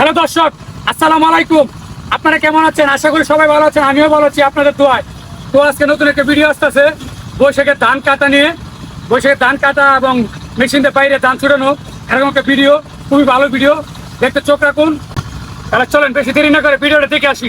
Hello দর্শক, আসসালামু আলাইকুম। আপনারা কেমন আছেন? আশা করি সবাই ভালো আছেন, আমিও ভালো আছি আপনাদের দোয়ায়। তো আজকে নতুন একটা ভিডিও আসতেছে, বৈশাখের ধান কাটা নিয়ে। বৈশাখের ধান কাটা এবং মেশিন দিয়ে বাইরে ধান ছুটানো, এরকম একটা ভিডিও খুবই ভালো ভিডিও দেখতে চোখ রাখুন। তাহলে চলেন, বেশি দেরি না করে ভিডিওটা দেখে আসি।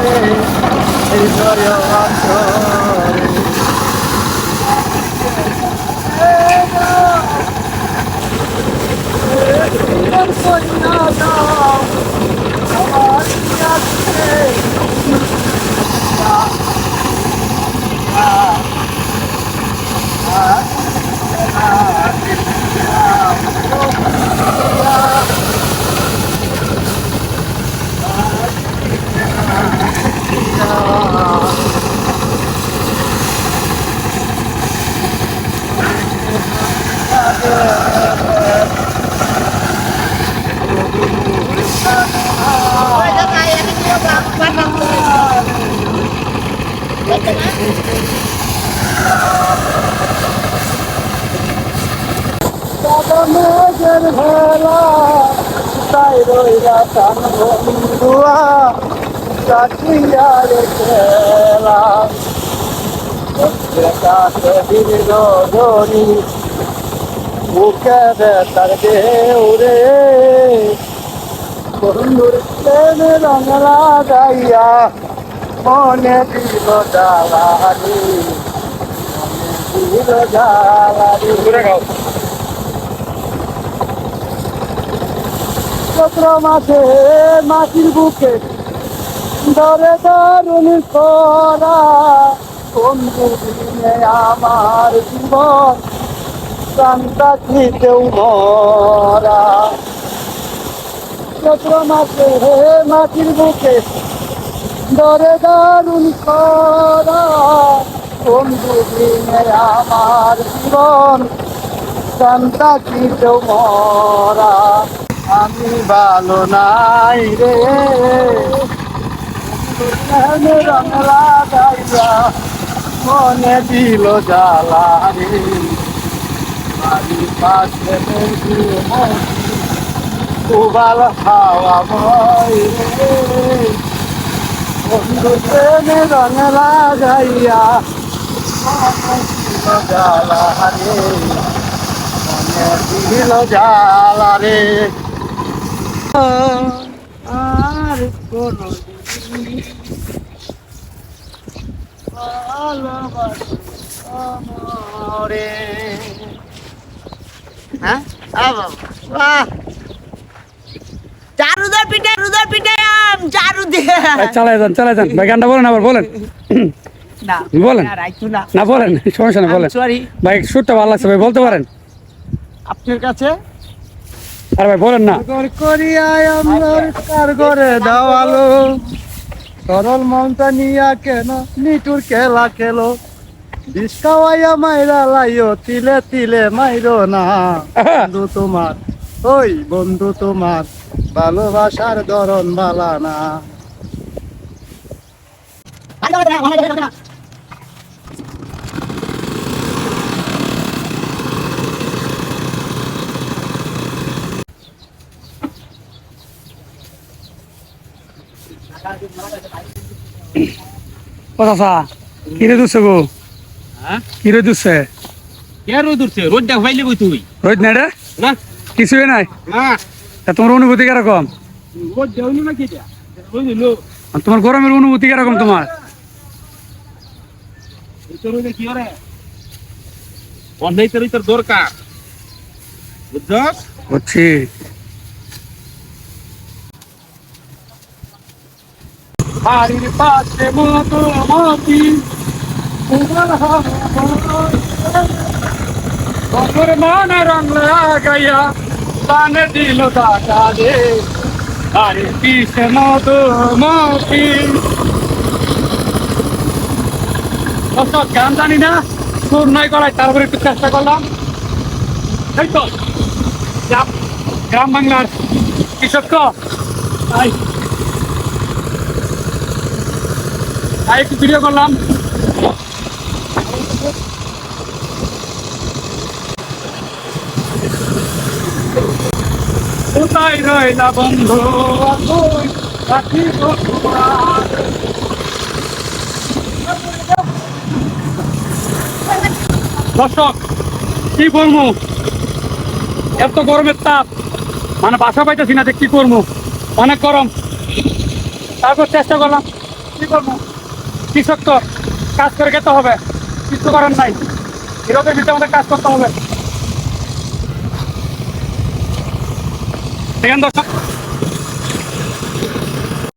দেখি মেঘের ভেলা তাই রইলা তান বন্ধুয়া রে খেলা ধরি মুখে বেতার দেউরে বন্ধুর প্রেমে রঙ লাগাইয়া মনে চক্র মাঠে মাটির বুকে ধরে দারুণ করা আমার জীবন প্রাণটা খেতেও মরা মাঠে মাটির বুকে ধরে দারুণ বন্ধু আমার জীবন খেতেও মরা। আমি ভালো নাই রে। মনে দিল জ্বালা রে। বাড়ির পাশে হাওয়া বই রে। বন্ধু প্রেমে রঙ লাগাইয়া জ্বালা রে। রে আর কোনো হ্যাঁ? বাহ। চারুদার পিঠে চারুদার পিঠে। আম চারু দিয়ে। চালাই যান চালাই যান। ভাই গানটা বলেন আবার বলেন। না বলেন। না, রাখতো না। না বলেন সমস্যা না বলেন। সরি ভাই সুরটা ভালো লাগছে ভাই বলতে পারেন। আপনার কাছে? আর ভাই বলেন না। ঘর করিয়ায় আমার কার ঘরে দাওয়ালো। সরল মনটা নিয়া কেন নিটুর খেলা খেলো? বিষ খাওয়াইয়া মাইরা লাইও তিলে তিলে মাইরো না। বন্ধু তোমার ওই বন্ধু তোমার ভালোবাসার ধরন বালা না। কিরে দুসছে গো? কিরে দুসছে কে রোদ উঠছে রোদ দেখ তুই? রোদ না রে? না। কিছুই নাই? তা তোমার অনুভূতি কীরকম? তোমার গরমের অনুভূতি কীরকম তোমার? দরকার বুঝছি। বাড়ির পাশে মধুমতি বছর মানে রং লাগাইয়া পানে দিল টাকা দে বাড়ির পিছে মধুমতি? দর্শক গান জানি না, সুর নাই করাই তারপরে একটু চেষ্টা করলাম। এই তো, গ্রাম বাংলার কৃষক তো। তাই তাই একটু ভিডিও করলাম। কোথায় রইলা বন্ধু। দর্শক, কি করব এত গরমের তাপ। মানে বাসা পাইতেছি না যে কি করব অনেক গরম। তারপর চেষ্টা করলাম, কি করব কৃষক তো কাজ করে খেতে হবে, কিছু করার নাই। এরকম ভিতরে আমাদের কাজ করতে হবে। দেখেন দর্শক